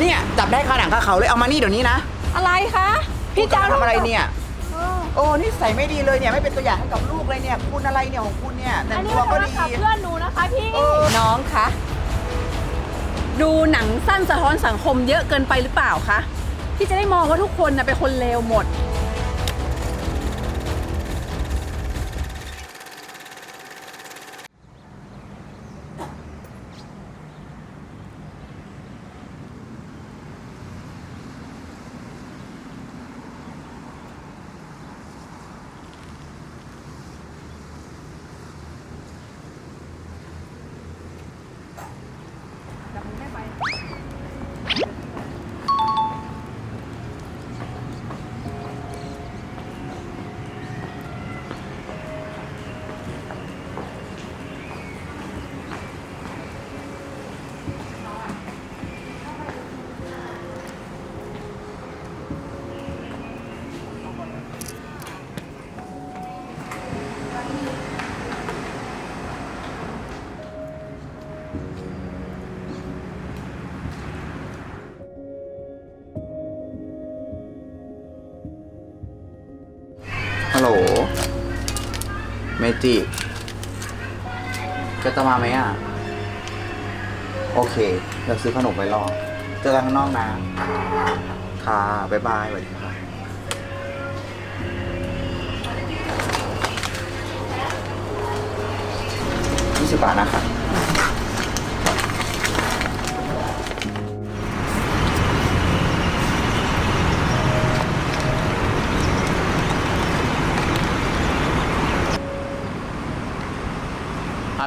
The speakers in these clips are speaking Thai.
เนี่ยจับได้คาหนังคาเขาเลยเอามานี่เดี๋ยวนี้นะอะไรคะ พี่จะทำอะไรเนี่ยเออโอ้นี่ใส่ไม่ดีเลยเนี่ยไม่เป็นตัวอย่างให้กับลูกเลยเนี่ยคุณอะไรเนี่ยของคุณเนี่ยแต่งอันนี้ตัวมันก็โทรดีศัพท์เพื่อนหนูนะคะพี่เออน้องคะ ดูหนังสั้นสะท้อนสังคมเยอะเกินไปหรือเปล่าคะ ที่จะได้มองว่าทุกคนนะเป็นคนเลวหมด ฮัลโหล เมจิก็จะมาไหมอะ โอเค เดี๋ยวซื้อขนมไปรอ เจอกันข้างนอกนะ ค่ะบ๊ายบายสวัสดีค่ะยี่สิบบาทนะคะ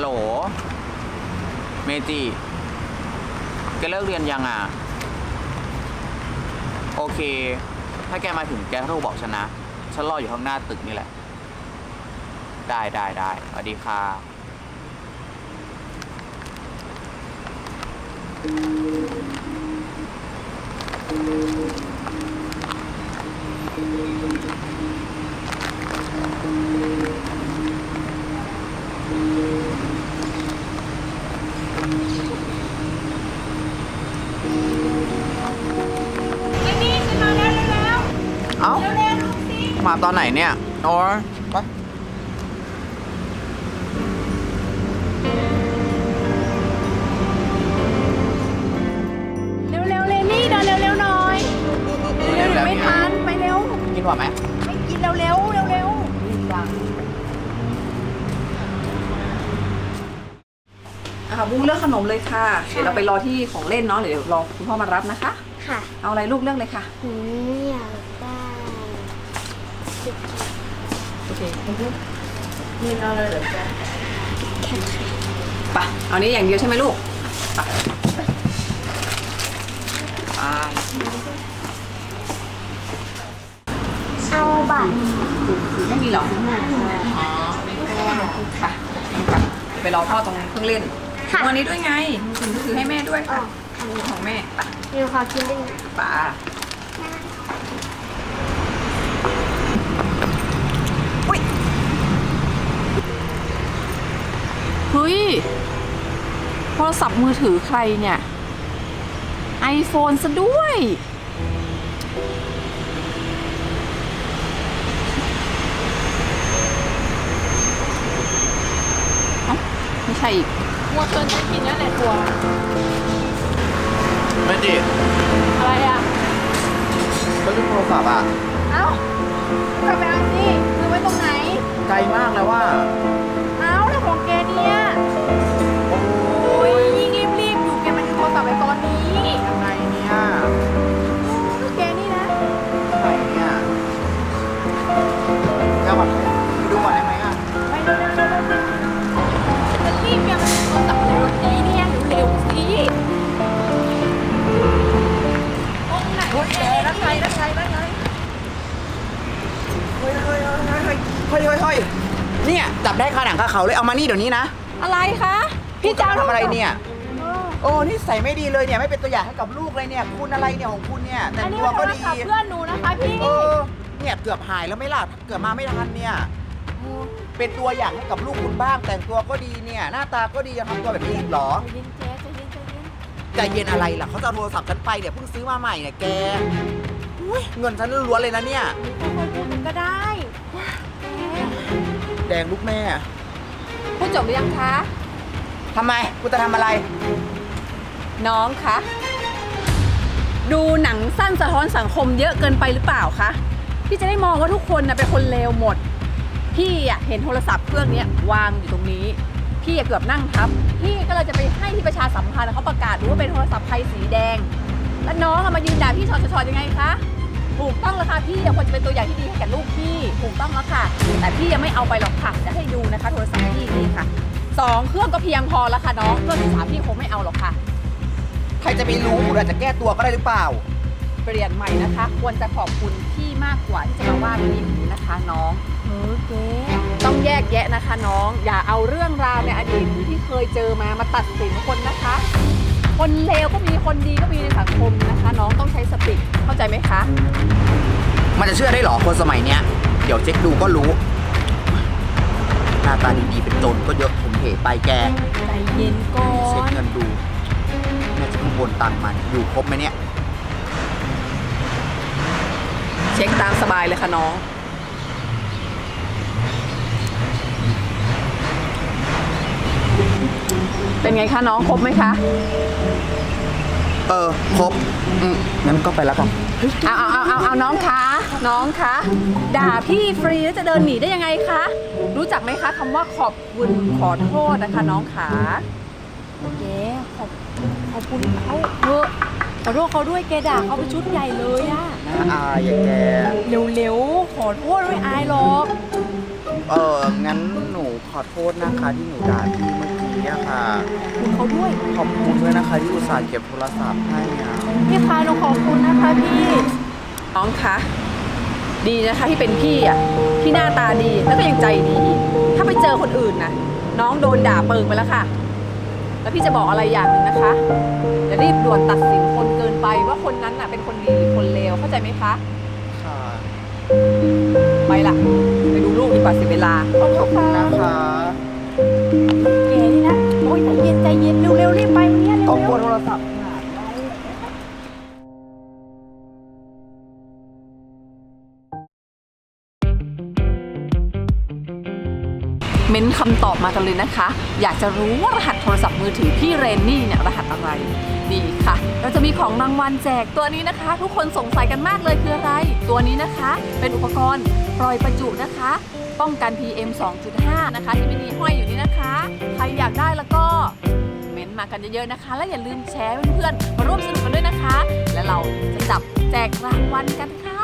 โหล เมจิแกเลิกเรียนยังอะ โอเค ถ้าแกมาถึงแกโทรบอกฉันนะ ฉันรออยู่ข้างหน้าตึกนี่แหละ ได้ได้ได้สวัสดีค่ะไตอนไหนเนี่ยโอ้ยไปเร็วๆเรนนี่เดินเร็วๆหน่อย เร็วๆเดี๋ยวไม่ทันไปเร็ว กินหวานไหมไม่กินเร็วๆเร็วๆรีบจังอะบุ้งเลือกขนมเลยค่ะ เดี๋ยวเราไปรอที่ของเล่นเนาะเดี๋ยวรอคุณพ่อมารับนะคะ ค่ะ เอาอะไรลูกเลือกเลยค่ะ หนูอยากได้ โอเคนี่เอาเลยเหรอจ๊ะไปเอานี้อย่างเดียวใช่ไหมลูกไปอ่าเอาบัตรไม่มีหรออ๋อไปไปรอพ่อตรงเครื่องเล่นค่ะวันนี้ด้วยไงถือถือให้แม่ด้วยอ๋อค่ะของแม่ไปหนูขอกินด้วยนะ ป่าเฮ้ย โทรศัพท์มือถือใครเนี่ยไอโฟนซะด้วยเอ้าไม่ใช่อีกมัวเกินจะกินนั่นแหละตัวเมจิอะไรอะ ก็ลืมโทรศัพท์อะ เอ้ากลับไปเอาสิคือไว้ ตรงไหน ไกลมากแล้วว่า เอ้าแล้วของแก จับได้คาเขาเลยเอามานี่เดี๋ยวนี้นะอะไรคะ พี่จะทำอะไรเนี่ย เออโอ้นี่ใส่ไม่ดีเลยเนี่ยไม่เป็นตัวอย่างให้กับลูกเลยเนี่ย คุณอะไรเนี่ยของคุณเนี่ยแต่อังนนี้ตัวมันโทก็รดี ศัพท์เพื่อนหนูนะคะพี่ เออเนี่ยเกือบหายแล้วไหม่ล่ะเกือบมาไม่ทันเนี่ยเป็นตัวอย่างให้กับลูกคุณบ้าง แต่งตัวก็ดีเนี่ยหน้าตาก็ดียังทำตัวแบบนี้อีกเหรอใจเย็นเจ๊ใจเย็นใจเย็นใจเย็นอะไรล่ะเขาจะเอาโทรศัพท์ฉันไปเนี่ยเพิ่งซื้อมาใหม่เนี่ยแกอุ๊ยเงินฉันล้วนเลยนะเนี่ย ค่อยๆพูดมันก็ได้แดงลูกแม่ พูดจบหรือยังคะ ทำไม กูจะทำอะไร น้องคะ ดูหนังสั้นสะท้อนสังคมเยอะเกินไปหรือเปล่าคะ พี่จะได้มองว่าทุกคนนะเป็นคนเลวหมด พี่อะเห็นโทรศัพท์เครื่องเนี้ยวางอยู่ตรงนี้ พี่อะเกือบนั่งทับ พี่ก็เลยจะไปให้ที่ประชาสัมพันธ์เขาประกาศดูว่าเป็นโทรศัพท์ใครสีแดง แล้วน้องอะมายืนด่าพี่ชอชอยังไงคะ ถูกต้องแล้วค่ะพี่อะควรจะเป็นตัวอย่างที่ดีให้แก่ลูกพี่ถูกต้องแล้วค่ะ แต่พี่ยังไม่เอาไปหรอกค่ะจะให้ดูนะคะ โทรศัพท์พี่นี่ค่ะสองเครื่องก็เพียงพอแล้วค่ะน้องเครื่องที่สามพี่คงไม่เอาหรอกค่ะใครจะไปรู้อาจจะแก้ตัวก็ได้หรือเปล่า เปลี่ยนใหม่นะคะ ควรจะขอบคุณพี่มากกว่าที่จะมาว่าพี่อย่างนี้นะคะน้องเออเก๊ต้องแยกแยะนะคะน้อง อย่าเอาเรื่องราวในอดีตที่เคยเจอมามาตัดสินคนนะคะ คนเลวก็มีคนดีก็มีในสังคมนะคะ น้องต้องใช้สติ มันจะเชื่อได้เหรอคนสมัยเนี้ย เดี๋ยวเช็คดูก็รู้ หน้าตาดีๆเป็นโจรก็เยอะผมเหไปแก ใจเย็นก่อเช็คนนเงินดูแม่จะข้างบนตังค์มันอยู่ครบไหมเนี่ย เช็คตามสบายเลยค่ะน้อง เป็นไงคะน้องครบไหมคะ เออ ครบอืมงั้นก็ไปแล้วกัน เอาเอาเอาเอาเอาน้องคะ น้องคะ ด่าพี่ฟรีแล้วจะเดินหนีได้ยังไงคะ รู้จักไหมคะคำว่าขอบคุณขอโทษนะคะ น้องขาแกขอบขอบคุณเขาเถอะขอโทษเขาด้วยแกด่าเขาไปชุดใหญ่เลยอะน่าอายอย่าแก เร็วๆ ขอโทษไม่อายหรอกเอองั้นหนูขอโทษนะคะที่หนูด่าพี่เมื่อกี้อะค่ะ คุณเขาด้วย ขอบคุณด้วยนะคะที่อุตส่าห์เก็บโทรศัพท์ให้อะพี่คะหนูขอบคุณนะคะพี่ น้องคะ ดีนะคะที่เป็นพี่อะที่หน้าตาดีแล้วก็ยังใจดีอีกถ้าไปเจอคนอื่นนะน้องโดนด่าเปิงไปแล้วค่ะ แล้วพี่จะบอกอะไรอย่างหนึ่งนะคะอย่ารีบด่วนตัดสินคนเกินไปว่าคนนั้นน่ะเป็นคนดีหรือคนเลวเข้าใจไหมคะ ค่ะ ไปละไปดูลูกดีกว่าเสียเวลา ขอบคุณนะคะ เม้นคำตอบมากันเลยนะคะ อยากจะรู้ว่ารหัสโทรศัพท์มือถือพี่เรนนี่เนี่ยรหัสอะไรนี่ค่ะ เราจะมีของรางวัลแจกตัวนี้นะคะ ทุกคนสงสัยกันมากเลยคืออะไร ตัวนี้นะคะเป็นอุปกรณ์ปล่อยประจุนะคะ ป้องกัน PM 2.5 นะคะ ที่มินีห้อยอยู่นี่นะคะ ใครอยากได้แล้วก็เม้นต์มากันเยอะๆนะคะ และอย่าลืมแชร์เพื่อนๆมาร่วมสนุกกันด้วยนะคะ และเราจะจับแจกรางวัลกันค่ะ